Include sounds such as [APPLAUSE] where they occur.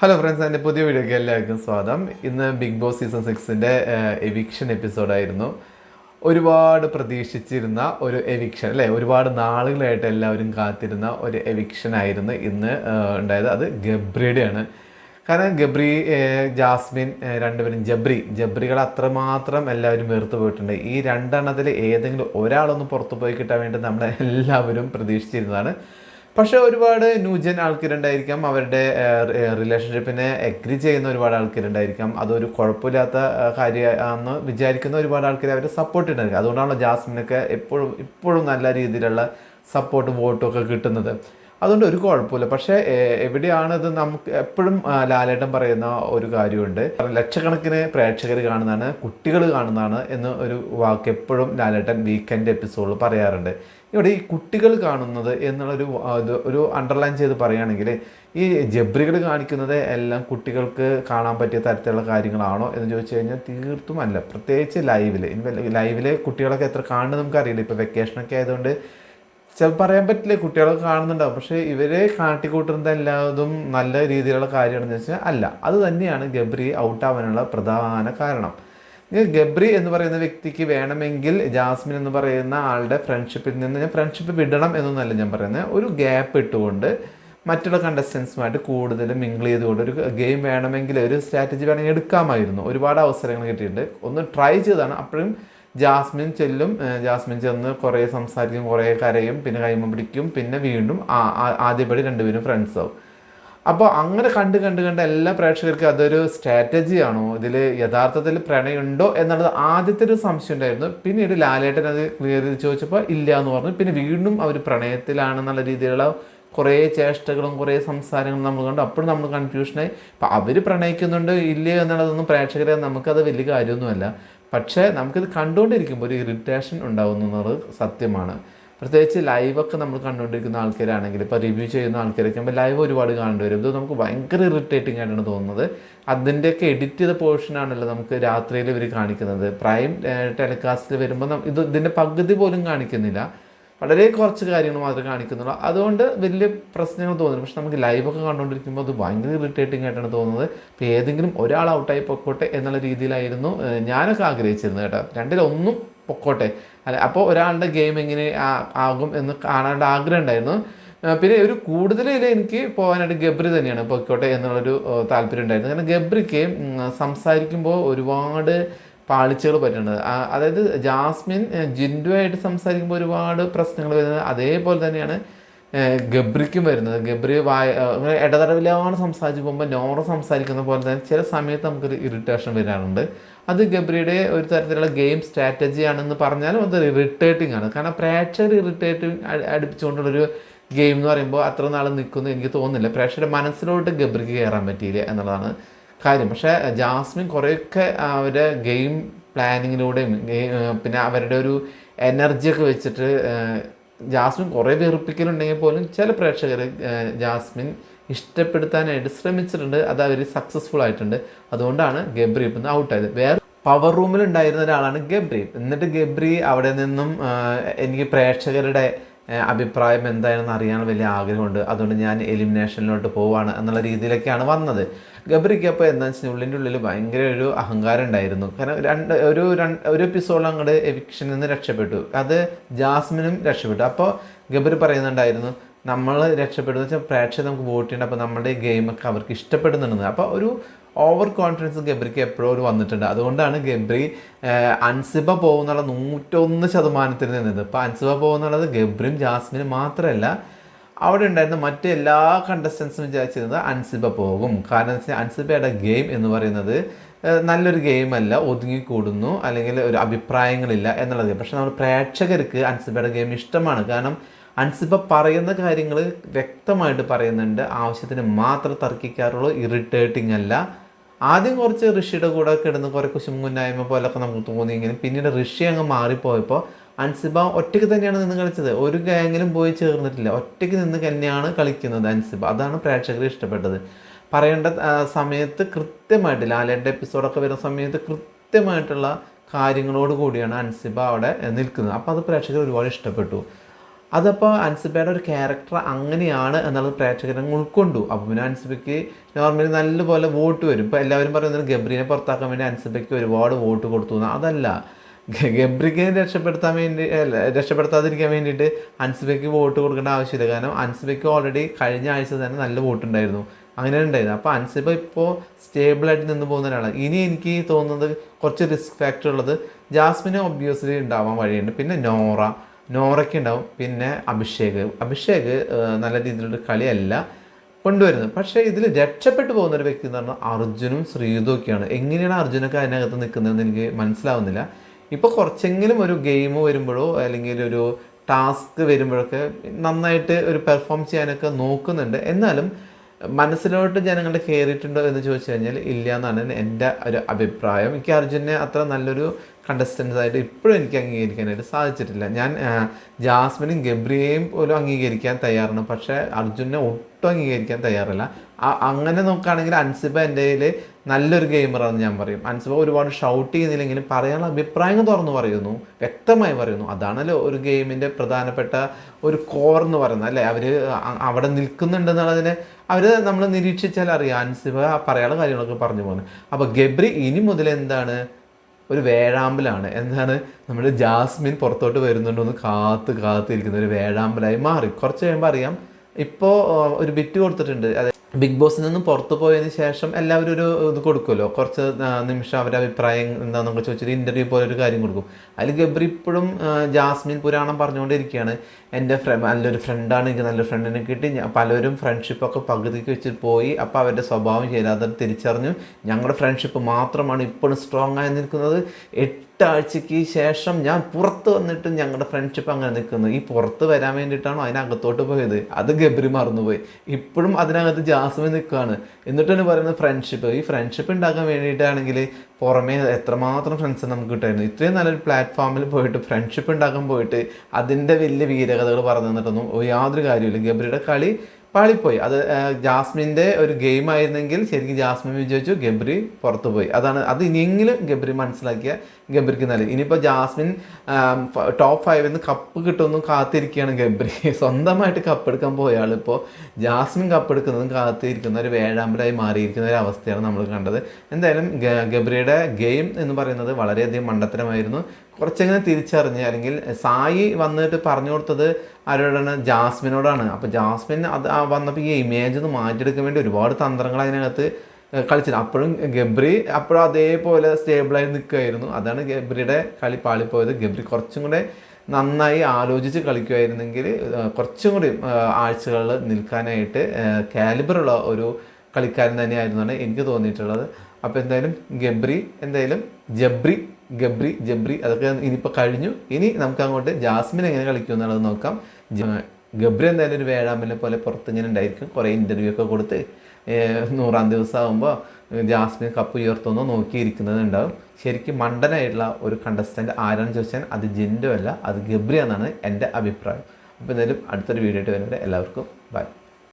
Hello friends എന്റെ പുതിയ വീഡിയോക്ക് എല്ലാവർക്കും സ്വാഗതം. ഇന്ന് ബിഗ് ബോസ് സീസൺ സിക്സിന്റെ എവിക്ഷൻ എപ്പിസോഡായിരുന്നു ഒരുപാട് പ്രതീക്ഷിച്ചിരുന്ന ഒരു എവിക്ഷൻ അല്ലേ? ഒരുപാട് നാളുകളായിട്ട് എല്ലാവരും കാത്തിരുന്ന ഒരു എവിക്ഷൻ ആയിരുന്നു ഇന്ന് ഉണ്ടായത്. അത് ഗബ്രിയുടെയാണ് കാരണം ഗബ്രി ജാസ്മിൻ രണ്ടുപേരും ജബ്രി ജബ്രികൾ അത്രമാത്രം എല്ലാവരും വെറുത്തു പോയിട്ടുണ്ട്. ഈ രണ്ടെണ്ണത്തിൽ ഏതെങ്കിലും ഒരാളൊന്ന് പുറത്തു പോയി കിട്ടാൻ വേണ്ടി നമ്മളെല്ലാവരും പ്രതീക്ഷിച്ചിരുന്നതാണ്. പക്ഷേ ഒരുപാട് ന്യൂജൻ ആൾക്കാരുണ്ടായിരിക്കാം അവരുടെ റിലേഷൻഷിപ്പിനെ എഗ്രി ചെയ്യുന്ന ഒരുപാട് ആൾക്കാരുണ്ടായിരിക്കാം. അതൊരു കുഴപ്പമില്ലാത്ത കാര്യമാണെന്ന് വിചാരിക്കുന്ന ഒരുപാട് ആൾക്കാർ അവരെ സപ്പോർട്ട് ഉണ്ടായിരിക്കും അതുകൊണ്ടാണല്ലോ ജാസ്മിനൊക്കെ എപ്പോഴും ഇപ്പോഴും നല്ല രീതിയിലുള്ള സപ്പോർട്ട് വോട്ടും ഒക്കെ കിട്ടുന്നത്. അതുകൊണ്ട് ഒരു കുഴപ്പമില്ല. പക്ഷേ എവിടെയാണത് നമുക്ക് എപ്പോഴും ലാലേട്ടൻ പറയുന്ന ഒരു കാര്യമുണ്ട്. ലക്ഷക്കണക്കിന് പ്രേക്ഷകർ കാണുന്നതാണ് കുട്ടികൾ കാണുന്നതാണ് എന്ന് ഒരു വാക്ക് എപ്പോഴും ലാലേട്ടൻ വീക്കെൻഡ് എപ്പിസോഡിൽ പറയാറുണ്ട്. ഇവിടെ ഈ കുട്ടികൾ കാണുന്നത് എന്നുള്ളൊരു ഒരു അണ്ടർലൈൻ ചെയ്ത് പറയുകയാണെങ്കിൽ ഈ ജബ്രികൾ കാണിക്കുന്നത് എല്ലാം കുട്ടികൾക്ക് കാണാൻ പറ്റിയ തരത്തിലുള്ള കാര്യങ്ങളാണോ എന്ന് ചോദിച്ചു കഴിഞ്ഞാൽ തീർത്തും അല്ല. പ്രത്യേകിച്ച് ലൈവിൽ ലൈവിലെ കുട്ടികളൊക്കെ എത്ര കാണുന്നത് നമുക്കറിയില്ല. ഇപ്പോൾ വെക്കേഷനൊക്കെ ആയതുകൊണ്ട് ചിലപ്പോൾ പറയാൻ പറ്റില്ല കുട്ടികളൊക്കെ കാണുന്നുണ്ടാവും. പക്ഷേ ഇവരെ കാട്ടിക്കൂട്ടുന്നത് എല്ലാതും നല്ല രീതിയിലുള്ള കാര്യമാണെന്ന് വെച്ചാൽ അല്ല അത് തന്നെയാണ് ഗബ്രി ഔട്ടാവാനുള്ള പ്രധാന കാരണം. ഗബ്രി എന്ന് പറയുന്ന വ്യക്തിക്ക് വേണമെങ്കിൽ ജാസ്മിൻ എന്ന് പറയുന്ന ആളുടെ ഫ്രണ്ട്ഷിപ്പിൽ നിന്ന് ഞാൻ ഫ്രണ്ട്ഷിപ്പ് വിടണം എന്നൊന്നല്ല ഞാൻ പറയുന്നത് ഒരു ഗ്യാപ്പ് ഇട്ടുകൊണ്ട് മറ്റുള്ള കണ്ടസ്റ്റൻസുമായിട്ട് കൂടുതൽ മിങ്കിൾ ചെയ്തുകൊണ്ട് ഒരു ഗെയിം വേണമെങ്കിൽ ഒരു സ്ട്രാറ്റജി വേണമെങ്കിൽ എടുക്കാമായിരുന്നു. ഒരുപാട് അവസരങ്ങൾ കിട്ടിയിട്ടുണ്ട്. ഒന്ന് ട്രൈ ചെയ്താണ്. അപ്പോഴും ജാസ്മിൻ ചെല്ലും ജാസ്മിൻ ചെന്ന് കുറേ സംസാരിക്കും കുറേ കരയും പിന്നെ കൈമ പിടിക്കും പിന്നെ വീണ്ടും ആദ്യപടി രണ്ടുപേരും ഫ്രണ്ട്സ് ആവും. അപ്പോൾ അങ്ങനെ കണ്ട് കണ്ട് കണ്ട് എല്ലാ പ്രേക്ഷകർക്കും അതൊരു സ്ട്രാറ്റജിയാണോ ഇതിൽ യഥാർത്ഥത്തിൽ പ്രണയമുണ്ടോ എന്നുള്ളത് ആദ്യത്തെ ഒരു സംശയം ഉണ്ടായിരുന്നു. പിന്നീട് ലാലേട്ടൻ അത് ക്ലിയർ ചെയ്ത് ചോദിച്ചപ്പോൾ ഇല്ല എന്ന് പറഞ്ഞു. പിന്നെ വീണ്ടും അവർ പ്രണയത്തിലാണെന്നുള്ള രീതിയിലുള്ള കുറേ ചേഷ്ടകളും കുറേ സംസാരങ്ങളും നമ്മൾ കണ്ടു. അപ്പോഴും നമ്മൾ കൺഫ്യൂഷനായി അപ്പോൾ അവർ പ്രണയിക്കുന്നുണ്ട് ഇല്ലയോ എന്നുള്ളതൊന്നും പ്രേക്ഷകരെ നമുക്കത് വലിയ കാര്യമൊന്നുമല്ല. പക്ഷേ നമുക്കിത് കണ്ടുകൊണ്ടിരിക്കുമ്പോൾ ഒരു ഇറിറ്റേഷൻ ഉണ്ടാകുന്നു എന്നുള്ളത് സത്യമാണ്. പ്രത്യേകിച്ച് ലൈവൊക്കെ നമ്മൾ കണ്ടുകൊണ്ടിരിക്കുന്ന ആൾക്കാരാണെങ്കിൽ ഇപ്പോൾ റിവ്യൂ ചെയ്യുന്ന ആൾക്കാരൊക്കെ ആകുമ്പോൾ ലൈവ് ഒരുപാട് കാണേണ്ടി വരും. ഇത് നമുക്ക് ഭയങ്കര ഇറിറ്റേറ്റിംഗ് ആയിട്ടാണ് തോന്നുന്നത്. അതിന്റെയൊക്കെ എഡിറ്റ് ചെയ്ത പോർഷനാണല്ലോ നമുക്ക് രാത്രിയിൽ ഇവർ കാണിക്കുന്നത്. പ്രൈം ടെലികാസ്റ്റിൽ വരുമ്പോൾ ഇത് ഇതിന്റെ പകുതി പോലും കാണിക്കുന്നില്ല. വളരെ കുറച്ച് കാര്യങ്ങൾ മാത്രമേ കാണിക്കുന്നുള്ളൂ. അതുകൊണ്ട് വലിയ പ്രശ്നങ്ങൾ തോന്നുന്നു പക്ഷെ നമുക്ക് ലൈവൊക്കെ കണ്ടുകൊണ്ടിരിക്കുമ്പോൾ അത് ഭയങ്കര ഇറിറ്റേറ്റിംഗ് ആയിട്ടാണ് തോന്നുന്നത്. ഇപ്പോൾ ഏതെങ്കിലും ഒരാൾ ഔട്ടായി പൊക്കോട്ടെ എന്നുള്ള രീതിയിലായിരുന്നു ഞാനൊക്കെ ആഗ്രഹിച്ചിരുന്നത് കേട്ടോ. രണ്ടിലൊന്നും പൊക്കോട്ടെ. അല്ല അപ്പോൾ ഒരാളുടെ ഗെയിം എങ്ങനെ ആകും എന്ന് കാണാനുള്ള ആഗ്രഹം ഉണ്ടായിരുന്നു. പിന്നെ ഒരു കൂടുതൽ എനിക്ക് പോകാനായിട്ട് ഗബ്രി തന്നെയാണ് പൊക്കോട്ടെ എന്നുള്ളൊരു താല്പര്യം ഉണ്ടായിരുന്നു. കാരണം ഗബ്രിക്ക് സംസാരിക്കുമ്പോൾ ഒരുപാട് പാളിച്ചകൾ പറ്റുന്നത് അതായത് ജാസ്മിൻ ജിൻഡു ജിൻഡുവായിട്ട് സംസാരിക്കുമ്പോൾ ഒരുപാട് പ്രശ്നങ്ങൾ വരുന്നത് അതേപോലെ തന്നെയാണ് ഗബ്രിക്കും വരുന്നത്. ഗബ്രി വായ ഇടതടവിലാണ് സംസാരിച്ച് പോകുമ്പോൾ നോറ സംസാരിക്കുന്ന പോലെ തന്നെ ചില സമയത്ത് നമുക്കൊരു ഇറിറ്റേഷൻ വരാറുണ്ട്. അത് ഗബ്രിയുടെ ഒരു തരത്തിലുള്ള ഗെയിം സ്ട്രാറ്റജി ആണെന്ന് പറഞ്ഞാലും അത് ഇറിറ്റേറ്റിംഗ് ആണ്. കാരണം പ്രേക്ഷകർ ഇറിറ്റേറ്റിംഗ് അടുപ്പിച്ചുകൊണ്ടുള്ളൊരു ഗെയിം എന്ന് പറയുമ്പോൾ അത്ര നാൾ നിൽക്കുന്നു എനിക്ക് തോന്നുന്നില്ല. പ്രേക്ഷകരുടെ മനസ്സിലോട്ട് ഗബ്രിക്ക് കയറാൻ പറ്റിയില്ല എന്നുള്ളതാണ് കാര്യം. പക്ഷേ ജാസ്മിൻ കുറേയൊക്കെ അവരുടെ ഗെയിം പ്ലാനിങ്ങിലൂടെയും പിന്നെ അവരുടെ ഒരു എനർജിയൊക്കെ വെച്ചിട്ട് ജാസ്മിൻ കുറേ വെറുപ്പിക്കലുണ്ടെങ്കിൽ പോലും ചില പ്രേക്ഷകർ ജാസ്മിൻ ഇഷ്ടപ്പെടുത്താനായിട്ട് ശ്രമിച്ചിട്ടുണ്ട്. അത് അവർ സക്സസ്ഫുൾ ആയിട്ടുണ്ട്. അതുകൊണ്ടാണ് ഗബ്രി ഇപ്പം ഔട്ടായത്. വേറെ പവർ റൂമിൽ ഉണ്ടായിരുന്ന ഒരാളാണ് ഗബ്രി. എന്നിട്ട് ഗബ്രി അവിടെ നിന്നും എനിക്ക് പ്രേക്ഷകരുടെ അഭിപ്രായം എന്താണെന്ന് അറിയാൻ വലിയ ആഗ്രഹമുണ്ട്. അതുകൊണ്ട് ഞാൻ എലിമിനേഷനിലോട്ട് പോവാണ് എന്നുള്ള രീതിയിലൊക്കെയാണ് വന്നത്. ഗബ്രിക്ക് അപ്പോൾ എന്താ വെച്ചാൽ ഉള്ളിന്റെ ഉള്ളിൽ ഭയങ്കര ഒരു അഹങ്കാരം ഉണ്ടായിരുന്നു. കാരണം രണ്ട് ഒരു രണ്ട് ഒരു എപ്പിസോഡ് അങ്ങോട്ട് എവിക്ഷനിൽ നിന്ന് രക്ഷപ്പെട്ടു. അത് ജാസ്മിനും രക്ഷപ്പെട്ടു. അപ്പോൾ ഗബ്രി പറയുന്നുണ്ടായിരുന്നു നമ്മൾ രക്ഷപ്പെടുന്ന വെച്ചാൽ പ്രേക്ഷകർ നമുക്ക് വോട്ട് ചെയ്യണം അപ്പോൾ നമ്മുടെ ഗെയിമൊക്കെ അവർക്ക് ഇഷ്ടപ്പെടുന്നുണ്ടെന്ന്. അപ്പോൾ ഒരു ഓവർ കോൺഫിഡൻസ് ഗബ്രിക്ക് എപ്പോഴും വന്നിട്ടുണ്ട്. അതുകൊണ്ടാണ് ഗബ്രി അൻസിബ പോകുന്നുള്ള നൂറ്റൊന്ന് ശതമാനത്തിൽ നിന്നത്. ഇപ്പോൾ അൻസിബ പോകുന്നുള്ളത് ഗബ്രിയും ജാസ്മിനും മാത്രമല്ല അവിടെ ഉണ്ടായിരുന്ന മറ്റ് എല്ലാ കണ്ടസ്റ്റൻസും വിചാരിച്ചിരുന്നത് അൻസിബ പോകും. കാരണം വെച്ചാൽ അൻസിബയുടെ ഗെയിം എന്ന് പറയുന്നത് നല്ലൊരു ഗെയിമല്ല ഒതുങ്ങിക്കൂടുന്നു അല്ലെങ്കിൽ ഒരു അഭിപ്രായങ്ങളില്ല എന്നുള്ളത്. പക്ഷെ നമ്മൾ പ്രേക്ഷകർക്ക് അൻസിബയുടെ ഗെയിം ഇഷ്ടമാണ്. കാരണം അൻസിബ പറയുന്ന കാര്യങ്ങൾ വ്യക്തമായിട്ട് പറയുന്നുണ്ട്. ആവശ്യത്തിന് മാത്രം തർക്കിക്കാറുള്ളൂ ഇറിറ്റേറ്റിംഗ് അല്ല. ആദ്യം കുറച്ച് ഋഷിയുടെ കൂടെ കിടന്ന് കുറേ കുശുമുന്നായ്മ പോലൊക്കെ നമുക്ക് തോന്നിയെങ്കിലും പിന്നീട് ഋഷി അങ്ങ് മാറിപ്പോയപ്പോൾ അൻസിബ ഒറ്റയ്ക്ക് തന്നെയാണ് നിന്ന് കളിച്ചത്. ഒരു ഗാങ്ങിലും പോയി ചേർന്നിട്ടില്ല. ഒറ്റയ്ക്ക് നിന്ന് തന്നെയാണ് കളിക്കുന്നത് അൻസിബ. അതാണ് പ്രേക്ഷകർ ഇഷ്ടപ്പെട്ടത്. പറയേണ്ട സമയത്ത് കൃത്യമായിട്ട് ലാലയുടെ എപ്പിസോഡൊക്കെ വരുന്ന സമയത്ത് കൃത്യമായിട്ടുള്ള കാര്യങ്ങളോട് കൂടിയാണ് അൻസിബ അവിടെ നിൽക്കുന്നത്. അപ്പോൾ അത് പ്രേക്ഷകർ ഒരുപാട് ഇഷ്ടപ്പെട്ടു. അതപ്പോൾ അൻസിബയുടെ ഒരു ക്യാരക്ടർ അങ്ങനെയാണ് എന്നുള്ളത് പ്രേക്ഷകരെ ഉൾക്കൊണ്ടു. അപ്പോൾ പിന്നെ അൻസിബയ്ക്ക് നോർമലി നല്ലപോലെ വോട്ട് വരും. ഇപ്പോൾ എല്ലാവരും പറയുന്നത് ഗബ്രീനെ പുറത്താക്കാൻ വേണ്ടി അൻസിബയ്ക്ക് ഒരുപാട് വോട്ട് കൊടുത്തു അതല്ല. ഗബ്രിക്ക് രക്ഷപ്പെടുത്താൻ വേണ്ടി രക്ഷപ്പെടുത്താതിരിക്കാൻ വേണ്ടിയിട്ട് അൻസിബയ്ക്ക് വോട്ട് കൊടുക്കേണ്ട ആവശ്യമില്ല. കാരണം അൻസിബയ്ക്ക് ഓൾറെഡി കഴിഞ്ഞ ആഴ്ച തന്നെ നല്ല വോട്ടുണ്ടായിരുന്നു. അങ്ങനെ ഉണ്ടായത് അപ്പോൾ അൻസിബ ഇപ്പോൾ സ്റ്റേബിളായിട്ട് നിന്ന് പോകുന്ന ഒരാളാണ്. ഇനി എനിക്ക് തോന്നുന്നത് കുറച്ച് റിസ്ക് ഫാക്ടർ ഉള്ളത് ജാസ്മിന് ഒബ്വിയസ്ലി ഉണ്ടാവാൻ വഴിയുണ്ട്. പിന്നെ നോറ. നോറയ്ക്ക് ഉണ്ടാവും. പിന്നെ അഭിഷേക്. അഭിഷേക് നല്ല രീതിയിലുള്ള കളിയല്ല കൊണ്ടുവരുന്നത്. പക്ഷേ ഇതിൽ രക്ഷപ്പെട്ടു പോകുന്ന ഒരു വ്യക്തി എന്ന് പറഞ്ഞാൽ അർജുനും ശ്രീതുമൊക്കെയാണ് എങ്ങനെയാണ് അർജുനൊക്കെ അതിനകത്ത് നിൽക്കുന്നതെന്ന് എനിക്ക് മനസ്സിലാവുന്നില്ല. ഇപ്പോൾ കുറച്ചെങ്കിലും ഒരു ഗെയിം വരുമ്പോഴോ അല്ലെങ്കിൽ ഒരു ടാസ്ക് വരുമ്പോഴൊക്കെ നന്നായിട്ട് ഒരു പെർഫോം ചെയ്യാനൊക്കെ നോക്കുന്നുണ്ട്. എന്നാലും മനസ്സിലോട്ട് ജനങ്ങളുടെ കയറിയിട്ടുണ്ടോ എന്ന് ചോദിച്ചു കഴിഞ്ഞാൽ ഇല്ല എന്നാണ് എന്റെ ഒരു അഭിപ്രായം. എനിക്ക് അർജുനെ അത്ര നല്ലൊരു കണ്ടസ്റ്റൻസ് ആയിട്ട് ഇപ്പോഴും എനിക്ക് അംഗീകരിക്കാനായിട്ട് സാധിച്ചിട്ടില്ല. ഞാൻ ജാസ്മിനും ഗബ്രിയെയും പോലും അംഗീകരിക്കാൻ തയ്യാറാണ്. പക്ഷേ അർജുനെ ഒട്ടും അംഗീകരിക്കാൻ തയ്യാറല്ല. അങ്ങനെ നോക്കുകയാണെങ്കിൽ അൻസിബ എന്റെ നല്ലൊരു ഗെയിമറാണെന്ന് ഞാൻ പറയും. അൻസബ ഒരുപാട് ഷൗട്ട് ചെയ്യുന്നില്ലെങ്കിലും പറയാനുള്ള അഭിപ്രായങ്ങൾ തുറന്നു പറയുന്നു വ്യക്തമായി പറയുന്നു. അതാണല്ലോ ഒരു ഗെയിമിന്റെ പ്രധാനപ്പെട്ട ഒരു കോർ എന്ന് പറയുന്നത് അല്ലേ? അവർ അവിടെ നിൽക്കുന്നുണ്ടെന്നുള്ളതിനെ അവർ നമ്മൾ നിരീക്ഷിച്ചാൽ അറിയാം. അൻസിബ പറയാനുള്ള കാര്യങ്ങളൊക്കെ പറഞ്ഞു പോകുന്നത് അപ്പോൾ ഗബ്രി ഇനി മുതൽ എന്താണ്? ഒരു വേഴാമ്പലാണ്. എന്താണ്? നമ്മുടെ ജാസ്മിൻ പുറത്തോട്ട് വരുന്നുണ്ടോ എന്ന് കാത്ത് കാത്തിരിക്കുന്ന ഒരു വേഴാമ്പലായി മാറി. കുറച്ച് കഴിയുമ്പോൾ അറിയാം. ഇപ്പോൾ ഒരു ബിറ്റ് കൊടുത്തിട്ടുണ്ട്. ബിഗ് ബോസിൽ നിന്നും പുറത്തു പോയതിന് ശേഷം എല്ലാവരും ഒരു ഇത് കൊടുക്കുമല്ലോ. കുറച്ച് നിമിഷം അവരുടെ അഭിപ്രായം എന്താണെന്നൊക്കെ ചോദിച്ചൊരു ഇന്റർവ്യൂ പോലെ ഒരു കാര്യം കൊടുക്കും. അതിൽ ഗബ്രി ഇപ്പോഴും ജാസ്മിൻ പുരാണം പറഞ്ഞുകൊണ്ടിരിക്കുകയാണ്. എന്റെ ഫ്ര നല്ലൊരു ഫ്രണ്ടാണ് എനിക്ക് നല്ലൊരു ഫ്രണ്ടിനെ കിട്ടി. പലരും ഫ്രണ്ട്ഷിപ്പൊക്കെ പകുതിക്ക് വെച്ചിട്ട് പോയി. അപ്പോൾ അവരുടെ സ്വഭാവം ചെയ്യാതെ തിരിച്ചറിഞ്ഞു. ഞങ്ങളുടെ ഫ്രണ്ട്ഷിപ്പ് മാത്രമാണ് ഇപ്പോഴും സ്ട്രോങ് ആയി നിൽക്കുന്നത്. എട്ടാഴ്ചയ്ക്ക് ശേഷം ഞാൻ പുറത്ത് വന്നിട്ട് ഞങ്ങളുടെ ഫ്രണ്ട്ഷിപ്പ് അങ്ങനെ നിൽക്കുന്നു ഈ പുറത്ത് വരാൻ വേണ്ടിയിട്ടാണോ അതിനകത്തോട്ട് പോയത്? അത് ഗബ്രി മറന്നുപോയി. ഇപ്പോഴും അതിനകത്ത് ജാസ്മിൻ നിൽക്കുകയാണ് എന്നിട്ടാണ് പറയുന്നത് ഫ്രണ്ട്ഷിപ്പ് ഈ ഫ്രണ്ട്ഷിപ്പ് ഉണ്ടാക്കാൻ വേണ്ടിയിട്ടാണെങ്കിൽ പുറമേ എത്രമാത്രം ഫ്രണ്ട്സ് നമുക്ക് കിട്ടായിരുന്നു. ഇത്രയും നല്ലൊരു പ്ലാറ്റ്ഫോമിൽ പോയിട്ട് ഫ്രണ്ട്ഷിപ്പ് ഉണ്ടാക്കാൻ പോയിട്ട് അതിന്റെ വലിയ വീരകഥകൾ പറഞ്ഞു തന്നിട്ടൊന്നും യാതൊരു കാര്യമില്ല ഗബ്രിയുടെ കളി പാളിപ്പോയി. അത് ജാസ്മിന്റെ ഒരു ഗെയിം ആയിരുന്നെങ്കിൽ ശരിക്കും ജാസ്മിൻ വിജയിച്ചു ഗബ്രി പുറത്തു പോയി. അതാണ് അത് ഇനിയെങ്കിലും ഗബ്രി മനസ്സിലാക്കിയ ഗബ്രിക്ക് നല്ല ഇനിയിപ്പോൾ ജാസ്മിൻ ടോപ്പ് ഫൈവിൽ നിന്ന് കപ്പ് കിട്ടുമെന്നും കാത്തിരിക്കുകയാണ് ഗബ്രി. [LAUGHS] സ്വന്തമായിട്ട് കപ്പെടുക്കാൻ പോയ ആളിപ്പോൾ ജാസ്മിൻ കപ്പെടുക്കുന്നതും കാത്തിരിക്കുന്ന ഒരു വേഴാമ്പലായി മാറിയിരിക്കുന്ന ഒരു അവസ്ഥയാണ് നമ്മൾ കണ്ടത്. എന്തായാലും ഗബ്രിയുടെ ഗെയിം എന്ന് പറയുന്നത് വളരെയധികം മണ്ടത്തരമായിരുന്നു. കുറച്ചെങ്ങനെ തിരിച്ചറിഞ്ഞ് അല്ലെങ്കിൽ സായി വന്നിട്ട് പറഞ്ഞു കൊടുത്തത് ആരോടാണ്? ജാസ്മിനോടാണ്. അപ്പോൾ ജാസ്മിൻ അത് വന്നപ്പോൾ ഈ ഇമേജ് ഒന്ന് മാറ്റിയെടുക്കാൻ വേണ്ടി ഒരുപാട് തന്ത്രങ്ങൾ അതിനകത്ത് കളിച്ചിരുന്നു. അപ്പോഴും ഗബ്രി അപ്പോഴും അതേപോലെ സ്റ്റേബിളായി നിൽക്കുമായിരുന്നു അതാണ് ഗബ്രിയുടെ കളി പാളിപ്പോയത്. ഗബ്രി കുറച്ചും കൂടെ നന്നായി ആലോചിച്ച് കളിക്കുമായിരുന്നെങ്കിൽ കുറച്ചും കൂടി ആഴ്ചകളിൽ നിൽക്കാനായിട്ട് കാലിബറുള്ള ഒരു കളിക്കാരൻ തന്നെയായിരുന്നാണ് എനിക്ക് തോന്നിയിട്ടുള്ളത്. അപ്പോൾ എന്തായാലും ഗബ്രി എന്തായാലും ജബ്രി ഗബ്രി ജബ്രി അതൊക്കെ ഇനിയിപ്പോൾ കഴിഞ്ഞു. ഇനി നമുക്ക് അങ്ങോട്ട് ജാസ്മിൻ എങ്ങനെ കളിക്കും എന്നുള്ളത് നോക്കാം. ഗബ്രി എന്തായാലും ഒരു വേഴാമ്പലിനെ പോലെ പുറത്ത് ഇങ്ങനെ ഉണ്ടായിരിക്കും. കുറേ ഇന്റർവ്യൂ ഒക്കെ കൊടുത്ത് നൂറാം ദിവസം ആകുമ്പോൾ ജാസ്മിൻ കപ്പ് ഉയർത്തുന്നോ നോക്കിയിരിക്കുന്നത് ഉണ്ടാവും. ശരിക്കും മണ്ടനായിട്ടുള്ള ഒരു കണ്ടസ്റ്റന്റ് ആരാണെന്ന് ചോദിച്ചാൽ അത് ജിൻഡോ അല്ല അത് ഗബ്രി എന്നാണ് എന്റെ അഭിപ്രായം. അപ്പോൾ എന്തായാലും അടുത്തൊരു വീഡിയോ ആയിട്ട് വരുന്നത് എല്ലാവർക്കും ബൈ